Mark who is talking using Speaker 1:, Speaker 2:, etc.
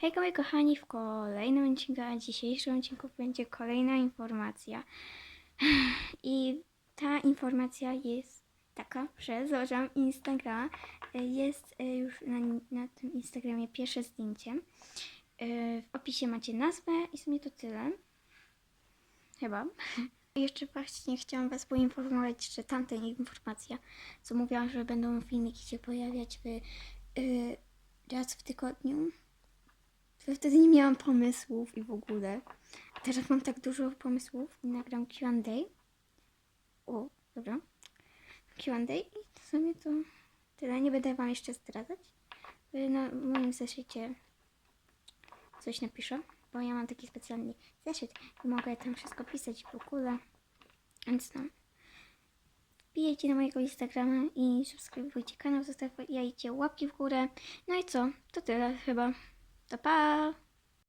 Speaker 1: Hejka moi kochani, w kolejnym odcinku, a dzisiejszym odcinku będzie kolejna informacja. I ta informacja jest taka, że założyłam Instagrama. Y, Jest y, już na, na tym Instagramie pierwsze zdjęcie. Y, W opisie macie nazwę i w sumie to tyle. Chyba. Jeszcze właśnie chciałam Was poinformować, że tamta informacja, co mówiłam, że będą filmiki się pojawiać w, raz w tygodniu, wtedy nie miałam pomysłów i w ogóle. Teraz mam tak dużo pomysłów i nagram Q&A. O, dobra. Q&A i w sumie to tyle. Nie będę Wam jeszcze zdradzać. Na moim zeszycie coś napiszę, bo ja mam taki specjalny zeszyt i mogę tam wszystko pisać w ogóle. Więc no. Wbijajcie na mojego Instagrama i subskrybujcie kanał, zostawiajcie łapki w górę. No i co? To tyle chyba. To pa!